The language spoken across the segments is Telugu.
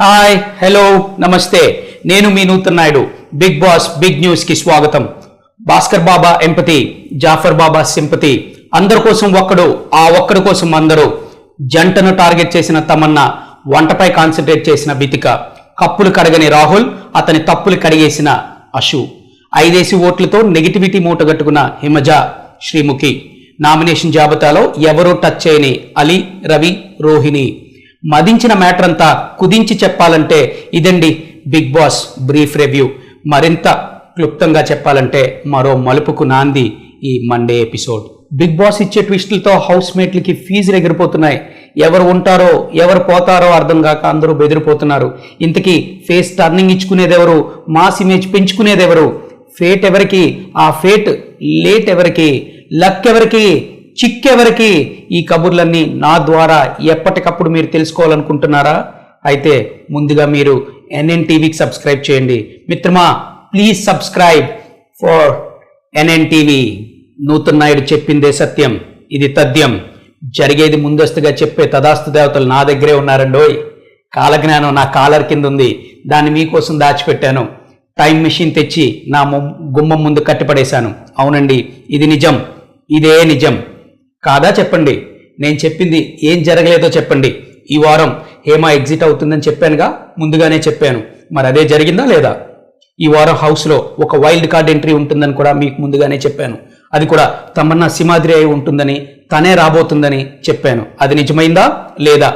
హాయ్ హలో నమస్తే. నేను మీ Nutan Naidu. Bigg Boss big న్యూస్కి స్వాగతం. భాస్కర్ బాబా ఎంపతి జాఫర్ బాబా సింపతి అందరి కోసం ఒక్కడు ఆ ఒక్కడి కోసం అందరూ. జంటను టార్గెట్ చేసిన తమన్నా వంటపై కాన్సన్ట్రేట్ చేసిన బితిక. కప్పులు కడగని రాహుల్ అతని తప్పులు కడిగేసిన అశు. ఐదేసి ఓట్లతో నెగిటివిటీ మూటగట్టుకున్న హిమజ శ్రీముఖి. నామినేషన్ జాబితాలో ఎవరూ టచ్ చేయని అలీ రవి రోహిణి. మదించిన మ్యాటర్ అంతా కుదించి చెప్పాలంటే ఇదండి బిగ్ బాస్ బ్రీఫ్ రివ్యూ. మరింత క్లుప్తంగా చెప్పాలంటే మరో మలుపుకు నాంది ఈ మండే ఎపిసోడ్. బిగ్ బాస్ ఇచ్చే ట్విస్టులతో హౌస్ మేట్లకి ఫీజులు ఎగిరిపోతున్నాయి. ఎవరు ఉంటారో ఎవరు పోతారో అర్థం కాక అందరూ బెదిరిపోతున్నారు. ఇంతకీ ఫేస్ టర్నింగ్ ఇచ్చుకునేదెవరు? మాస్ ఇమేజ్ పెంచుకునేదెవరు? ఫేట్ ఎవరికి? ఆ ఫేట్ లేట్ ఎవరికి? లక్ ఎవరికి? చిక్కెవరికి ఈ కబుర్లన్నీ నా ద్వారా ఎప్పటికప్పుడు మీరు తెలుసుకోవాలనుకుంటున్నారా? అయితే ముందుగా మీరు ఎన్ఎన్ టీవీకి సబ్స్క్రైబ్ చేయండి. మిత్రమా please subscribe for N N Nutan Naidu చెప్పిందే సత్యం ఇది తథ్యం. జరిగేది ముందస్తుగా చెప్పే తదాస్తు దేవతలు నా దగ్గరే ఉన్నారండోయ్ కాలజ్ఞానం నా కాలర్ కింద ఉంది దాన్ని మీకోసం దాచిపెట్టాను. టైం మిషన్ తెచ్చి నా గుమ్మం ముందు కట్టిపడేశాను. అవునండి ఇది నిజం. ఇదే నిజం. కాదా చెప్పండి. నేను చెప్పింది ఏం జరగలేదో చెప్పండి. ఈ వారం హేమ ఎగ్జిట్ అవుతుందని చెప్పానుగా? ముందుగానే చెప్పాను. మరి అదే జరిగిందా లేదా? ఈ వారం హౌస్లో ఒక వైల్డ్ కార్డ్ ఎంట్రీ ఉంటుందని కూడా మీకు ముందుగానే చెప్పాను. అది కూడా తమన్నా సిమాద్రి అయి ఉంటుందని తనే రాబోతుందని చెప్పాను. అది నిజమైందా లేదా?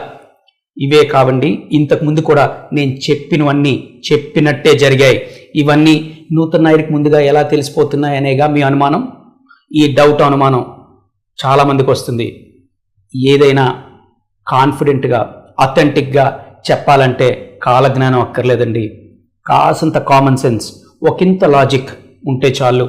ఇవే కావండి. ఇంతకు ముందు కూడా నేను చెప్పినవన్నీ చెప్పినట్టే జరిగాయి. ఇవన్నీ నూతన నాయుడికి ముందుగా ఎలా తెలిసిపోతున్నాయనేగా మీ అనుమానం? ఈ డౌట్ అనుమానం చాలా మందికి వస్తుంది. ఏదైనా కాన్ఫిడెంట్గా అథెంటిక్గా చెప్పాలంటే కాలజ్ఞానం అక్కర్లేదండి. కాసంత కామన్ సెన్స్ ఒకంత లాజిక్ ఉంటే చాలు.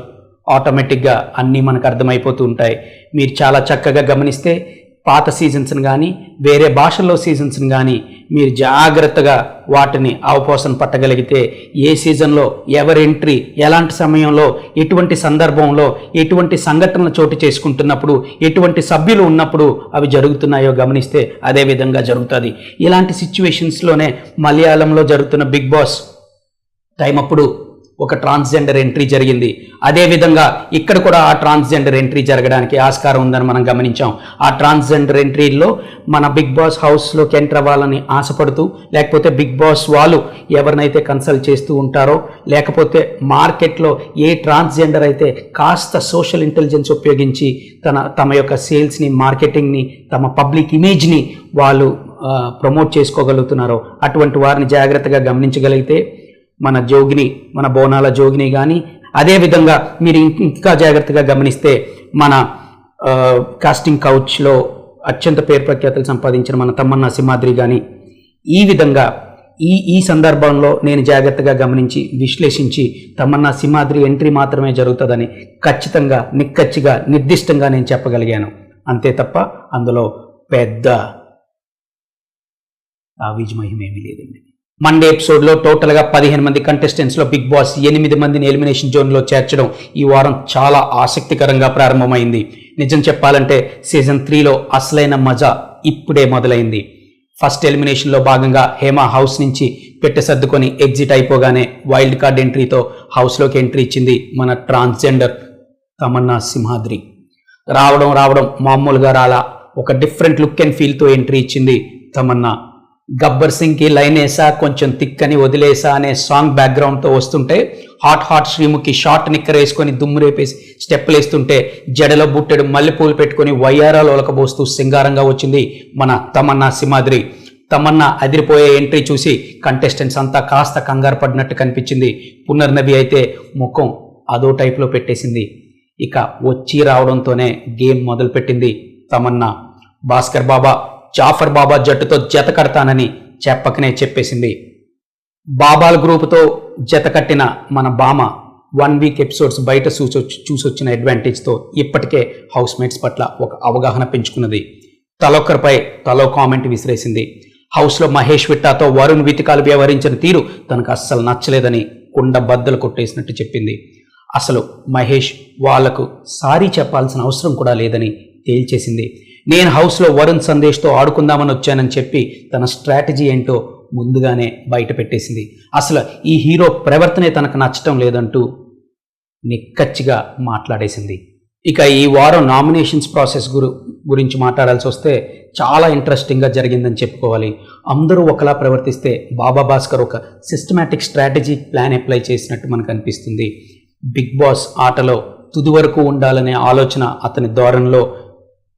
ఆటోమేటిక్గా అన్నీ మనకు అర్థమైపోతూ ఉంటాయి. మీరు చాలా చక్కగా గమనిస్తే పాత సీజన్స్ని కానీ వేరే భాషల్లో సీజన్స్ని కానీ మీరు జాగ్రత్తగా వాటిని అవపోసన పట్టగలిగితే ఏ సీజన్లో ఎవరి ఎంట్రీ ఎలాంటి సమయంలో ఎటువంటి సందర్భంలో ఎటువంటి సంఘటనలు చోటు చేసుకుంటున్నప్పుడు ఎటువంటి సభ్యులు ఉన్నప్పుడు అవి జరుగుతున్నాయో గమనిస్తే అదే విధంగా జరుగుతుంది. ఇలాంటి సిచ్యువేషన్స్లోనే మలయాళంలో జరుగుతున్న బిగ్ బాస్ టైం అప్పుడు ఒక ట్రాన్స్జెండర్ ఎంట్రీ జరిగింది. అదేవిధంగా ఇక్కడ కూడా ఆ ట్రాన్స్జెండర్ ఎంట్రీ జరగడానికి ఆస్కారం ఉందని మనం గమనించాం. ఆ ట్రాన్స్జెండర్ ఎంట్రీలో మన బిగ్ బాస్ హౌస్లోకి ఎంటర్ అవ్వాలని ఆశపడుతూ లేకపోతే బిగ్ బాస్ వాళ్ళు ఎవరినైతే కన్సల్ట్ చేస్తూ ఉంటారో లేకపోతే మార్కెట్లో ఏ ట్రాన్స్జెండర్ అయితే కాస్త సోషల్ ఇంటెలిజెన్స్ ఉపయోగించి తన తమ యొక్క సేల్స్ని మార్కెటింగ్ని తమ పబ్లిక్ ఇమేజ్ని వాళ్ళు ప్రమోట్ చేసుకోగలుగుతున్నారో అటువంటి వారిని జాగ్రత్తగా గమనించగలిగితే మన జోగిని మన బోనాల జోగిని కానీ అదేవిధంగా మీరు ఇంకా జాగ్రత్తగా గమనిస్తే మన కాస్టింగ్ కౌచ్లో అత్యంత పేరు ప్రఖ్యాతులు సంపాదించిన మన తమ్మన్న సింహాద్రి కానీ ఈ విధంగా ఈ ఈ సందర్భంలో నేను జాగ్రత్తగా గమనించి విశ్లేషించి తమన్నా సింహాద్రి ఎంట్రీ మాత్రమే జరుగుతుందని ఖచ్చితంగా నిక్కచ్చిగా నిర్దిష్టంగా నేను చెప్పగలిగాను. అంతే తప్ప అందులో పెద్ద తావీజ్ మహిమేమీ లేదండి. మండే ఎపిసోడ్లో టోటల్గా పదిహేను మంది కంటెస్టెంట్స్లో బిగ్ బాస్ ఎనిమిది మందిని ఎలిమినేషన్ జోన్లో చేర్చడం ఈ వారం చాలా ఆసక్తికరంగా ప్రారంభమైంది. నిజం చెప్పాలంటే సీజన్ త్రీలో అసలైన మజా ఇప్పుడే మొదలైంది. ఫస్ట్ ఎలిమినేషన్లో భాగంగా హేమ హౌస్ నుంచి పెట్టె సర్దుకొని ఎగ్జిట్ అయిపోగానే వైల్డ్ కార్డ్ ఎంట్రీతో హౌస్లోకి ఎంట్రీ ఇచ్చింది మన ట్రాన్స్జెండర్ తమన్నా సింహాద్రి. రావడం రావడం మామూలుగా రాలా ఒక డిఫరెంట్ లుక్ అండ్ ఫీల్తో ఎంట్రీ ఇచ్చింది తమన్నా. గబ్బర్ సింగ్కి లైన్ వేసా కొంచెం తిక్కని వదిలేసా అనే సాంగ్ బ్యాక్గ్రౌండ్తో వస్తుంటే హాట్ హాట్ శ్రీముఖి షార్ట్ నిక్కర్ వేసుకొని దుమ్ము రేపేసి స్టెప్పులు వేస్తుంటే జడలో బుట్టెడు మల్లెపూలు పెట్టుకొని వయ్యారాలు ఒలకబోస్తూ సింగారంగా వచ్చింది మన తమన్నా సింహాద్రి తమన్నా అదిరిపోయే ఎంట్రీ చూసి కంటెస్టెంట్స్ అంతా కాస్త కంగారు పడినట్టు కనిపించింది. పునర్నవి అయితే ముఖం అదో టైప్లో పెట్టేసింది. ఇక వచ్చి రావడంతోనే గేమ్ మొదలుపెట్టింది తమన్నా. భాస్కర్ బాబా జాఫర్ బాబా జట్టుతో జత కడతానని చెప్పకనే చెప్పేసింది. బాబాల్ గ్రూపుతో జత కట్టిన మన బామ వన్ వీక్ ఎపిసోడ్స్ బయట చూసొచ్చు చూసొచ్చిన అడ్వాంటేజ్తో ఇప్పటికే హౌస్ మేట్స్ పట్ల ఒక అవగాహన పెంచుకున్నది. తలొక్కరిపై తలో కామెంట్ విసిరేసింది. హౌస్లో మహేష్ విట్టాతో వరుణ్ వితికాలు వ్యవహరించిన తీరు తనకు అస్సలు నచ్చలేదని కుండ బద్దలు కొట్టేసినట్టు చెప్పింది. అసలు మహేష్ వాళ్ళకు సారీ చెప్పాల్సిన అవసరం కూడా లేదని తేల్చేసింది. నేను హౌస్లో వరుణ్ సందేశ్తో ఆడుకుందామని వచ్చానని చెప్పి తన స్ట్రాటజీ ఏంటో ముందుగానే బయట పెట్టేసింది. అసలు ఈ హీరో ప్రవర్తనే తనకు నచ్చటం లేదంటూ నిక్కచ్చిగా మాట్లాడేసింది. ఇక ఈ వారం నామినేషన్స్ ప్రాసెస్ గురు గురించి మాట్లాడాల్సి వస్తే చాలా ఇంట్రెస్టింగ్గా జరిగిందని చెప్పుకోవాలి. అందరూ ఒకలా ప్రవర్తిస్తే బాబా భాస్కర్ ఒక సిస్టమేటిక్ స్ట్రాటజీ ప్లాన్ అప్లై చేసినట్టు మనకు అనిపిస్తుంది. బిగ్ బాస్ ఆటలో తుది వరకు ఉండాలనే ఆలోచన అతని ధోరణిలో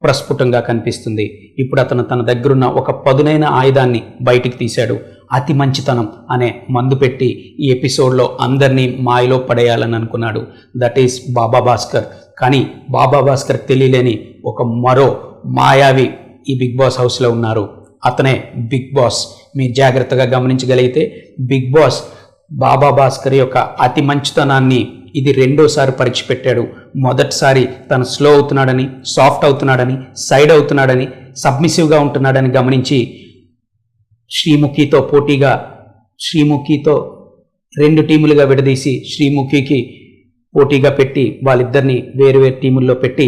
ప్రస్ఫుటంగా కనిపిస్తుంది. ఇప్పుడు అతను తన దగ్గరున్న ఒక పదునైన ఆయుధాన్ని బయటికి తీశాడు. అతి మంచితనం అనే మందు పెట్టి ఈ ఎపిసోడ్లో అందరినీ మాయలో పడేయాలని అనుకున్నాడు. దట్ ఈస్ బాబా భాస్కర్ కానీ బాబా భాస్కర్ తెలియలేని ఒక మరో మాయావి ఈ బిగ్ బాస్ హౌస్లో ఉన్నారు. అతనే బిగ్ బాస్. మీరు జాగ్రత్తగా గమనించగలిగితే బిగ్ బాస్ బాబా భాస్కర్ యొక్క అతి మంచితనాన్ని ఇది రెండోసారి పరీక్ష పెట్టాడు. మొదటిసారి తను స్లో అవుతున్నాడని సాఫ్ట్ అవుతున్నాడని సైడ్ అవుతున్నాడని సబ్మిసివ్గా ఉంటున్నాడని గమనించి శ్రీముఖితో పోటీగా శ్రీముఖితో రెండు టీములుగా విడదీసి శ్రీముఖికి పోటీగా పెట్టి వాళ్ళిద్దరిని వేరు వేరు టీముల్లో పెట్టి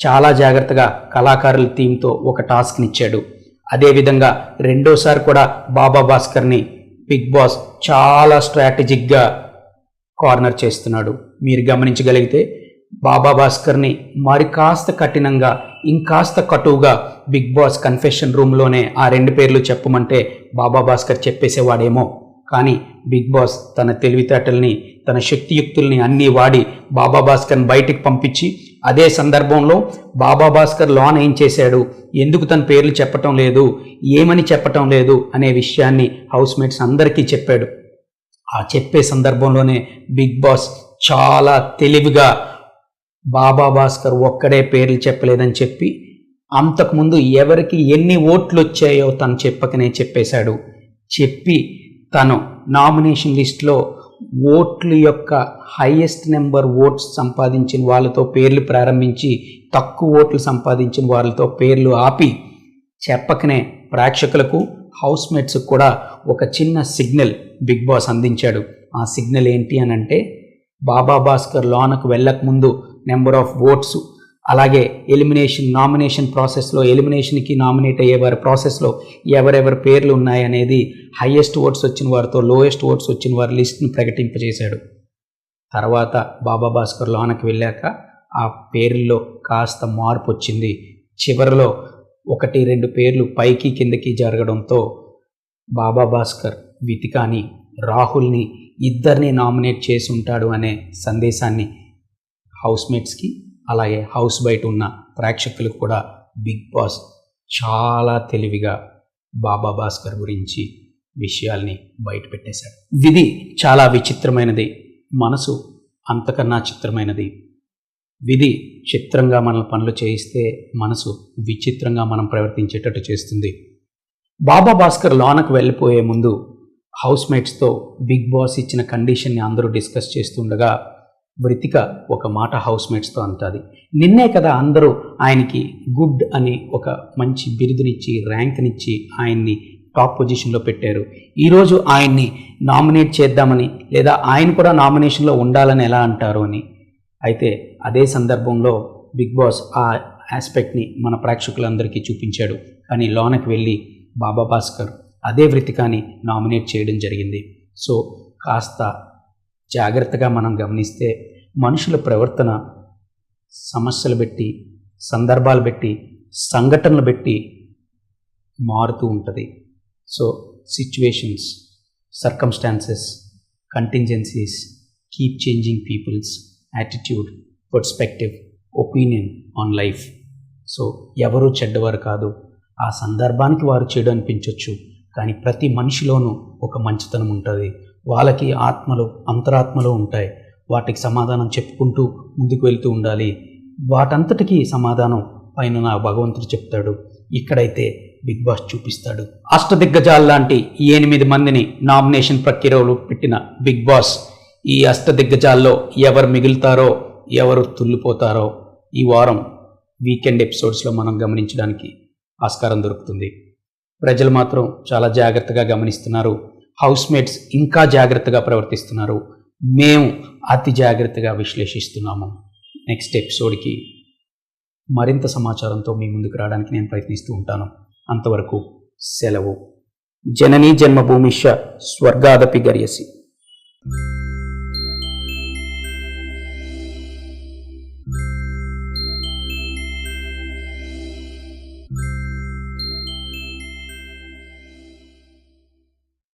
చాలా జాగ్రత్తగా కళాకారుల టీంతో ఒక టాస్క్నిచ్చాడు అదేవిధంగా రెండోసారి కూడా బాబా భాస్కర్ని బిగ్ బాస్ చాలా స్ట్రాటజిక్గా కార్నర్ చేస్తున్నాడు. మీరు గమనించగలిగితే బాబా భాస్కర్ని మరి కాస్త కఠినంగా ఇంకాస్త కటువుగా బిగ్ బాస్ కన్ఫెషన్ రూమ్లోనే ఆ రెండు పేర్లు చెప్పమంటే బాబా భాస్కర్ చెప్పేసేవాడేమో. కానీ బిగ్ బాస్ తన తెలివితేటల్ని తన శక్తియుక్తుల్ని అన్నీ వాడి బాబా భాస్కర్ని బయటికి పంపించి అదే సందర్భంలో బాబా భాస్కర్ లోన్ ఏం చేశాడు? ఎందుకు తన పేర్లు చెప్పటం లేదు? ఏమని చెప్పటం లేదు? అనే విషయాన్ని హౌస్మేట్స్ అందరికీ చెప్పాడు. ఆ చెప్పే సందర్భంలోనే బిగ్ బాస్ చాలా తెలివిగా బాబా భాస్కర్ ఒక్కడే పేర్లు చెప్పలేదని చెప్పి అంతకుముందు ఎవరికి ఎన్ని ఓట్లు వచ్చాయో తను చెప్పకనే చెప్పేశాడు. చెప్పి తను నామినేషన్ లిస్ట్లో ఓట్లు యొక్క హైయెస్ట్ నెంబర్ ఓట్స్ సంపాదించిన వాళ్ళతో పేర్లు ప్రారంభించి తక్కువ ఓట్లు సంపాదించిన వాళ్ళతో పేర్లు ఆపి చెప్పకనే ప్రేక్షకులకు హౌస్మేట్స్కి కూడా ఒక చిన్న సిగ్నల్ బిగ్ బాస్ అందించాడు. ఆ సిగ్నల్ ఏంటి అని అంటే బాబా భాస్కర్ లోనకు వెళ్ళకముందు నెంబర్ ఆఫ్ ఓట్స్ అలాగే ఎలిమినేషన్ నామినేషన్ ప్రాసెస్లో ఎలిమినేషన్కి నామినేట్ అయ్యే వారి ప్రాసెస్లో ఎవరెవరి పేర్లు ఉన్నాయనేది హయ్యెస్ట్ ఓట్స్ వచ్చిన వారితో లోయెస్ట్ ఓట్స్ వచ్చిన వారి లిస్ట్ని ప్రకటింపజేశాడు. తర్వాత బాబా భాస్కర్ లోనకి వెళ్ళాక ఆ పేర్లలో కాస్త మార్పు వచ్చింది. చివరిలో ఒకటి రెండు పేర్లు పైకి కిందకి జరగడంతో బాబా భాస్కర్ వితికాని రాహుల్ని ఇద్దరిని నామినేట్ చేసి ఉంటాడు అనే సందేశాన్ని హౌస్మేట్స్కి అలాగే హౌస్ బయట ఉన్న ప్రేక్షకులకు కూడా బిగ్ బాస్ చాలా తెలివిగా బాబా భాస్కర్ గురించి విషయాల్ని బయట పెట్టేశాడు. విధి చాలా విచిత్రమైనది. మనసు అంతకన్నా చిత్రమైనది. విధి చిత్రంగా మన పనులు చేయిస్తే మనసు విచిత్రంగా మనం ప్రవర్తించేటట్టు చేస్తుంది. బాబా భాస్కర్ లోనకు వెళ్ళిపోయే ముందు హౌస్మేట్స్తో బిగ్ బాస్ ఇచ్చిన కండిషన్ని అందరూ డిస్కస్ చేస్తుండగా వృతిక ఒక మాట హౌస్మేట్స్తో అంటుంది. నిన్నే కదా అందరూ ఆయనకి గుడ్ అని ఒక మంచి బిరుదునిచ్చి ర్యాంక్నిచ్చి ఆయన్ని టాప్ పొజిషన్లో పెట్టారు. ఈరోజు ఆయన్ని నామినేట్ చేద్దామని లేదా ఆయన కూడా నామినేషన్లో ఉండాలని ఎలా అంటారు అని అయితే అదే సందర్భంలో బిగ్ బాస్ ఆ ఆస్పెక్ట్ని మన ప్రేక్షకులందరికీ చూపించాడు. కానీ లోనకి వెళ్ళి బాబా భాస్కర్ అదే వృత్తికాని నామినేట్ చేయడం జరిగింది. సో కాస్త జాగ్రత్తగా మనం గమనిస్తే మనుషుల ప్రవర్తన సమస్యలు పెట్టి సందర్భాలు పెట్టి సంఘటనలు పెట్టి మారుతూ ఉంటుంది. So situations circumstances contingencies keep changing people's attitude perspective opinion on life so ఎవరూ చెడ్డవారు కాదు. ఆ సందర్భానికి వారు చెడు అనిపించవచ్చు కానీ ప్రతి మనిషిలోనూ ఒక మంచితనం ఉంటుంది. వాళ్ళకి ఆత్మలు అంతరాత్మలు ఉంటాయి. వాటికి సమాధానం చెప్పుకుంటూ ముందుకు వెళ్తూ ఉండాలి. వాటంతటికీ సమాధానం పైన నా భగవంతుడు చెప్తాడు. ఇక్కడైతే బిగ్ బాస్ చూపిస్తాడు. అష్టదిగ్గజాల లాంటి ఎనిమిది మందిని నామినేషన్ ప్రక్రియలో పెట్టిన బిగ్ బాస్ ఈ అష్టదిగ్గజాల్లో ఎవరు మిగులుతారో ఎవరు తుల్లిపోతారో ఈ వారం వీకెండ్ ఎపిసోడ్స్లో మనం గమనించడానికి ఆస్కారం దొరుకుతుంది. ప్రజలు మాత్రం చాలా జాగ్రత్తగా గమనిస్తున్నారు. హౌస్మేట్స్ ఇంకా జాగ్రత్తగా ప్రవర్తిస్తున్నారు. మేము అతి జాగ్రత్తగా విశ్లేషిస్తున్నాము. నెక్స్ట్ ఎపిసోడ్కి మరింత సమాచారంతో మీ ముందుకు రావడానికి నేను ప్రయత్నిస్తూ ఉంటాను. అంతవరకు సెలవు. జననీ జన్మభూమిష స్వర్గాదపి గర్యసి.